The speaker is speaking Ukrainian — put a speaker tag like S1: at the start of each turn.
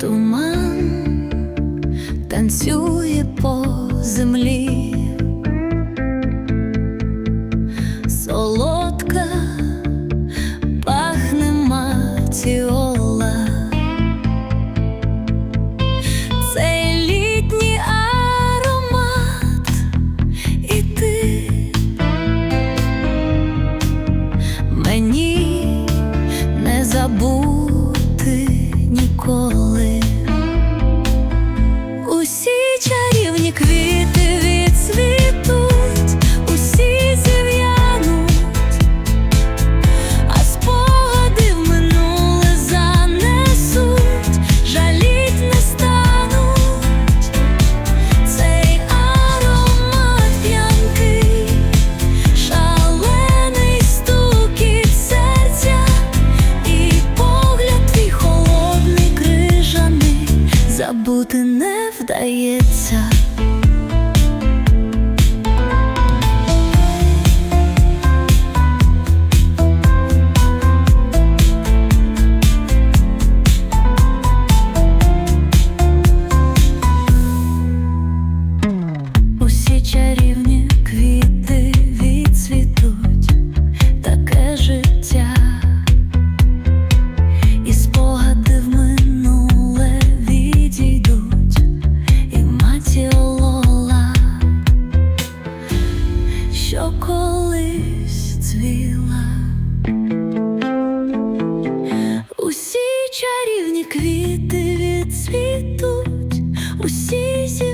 S1: Туман танцює по землі, солодка пахне матіола. Цей літній аромат і ти. Мені не забути ніколи. Забути не вдається. що колись цвіла, усі чарівні квіти відцвітуть, усі зі.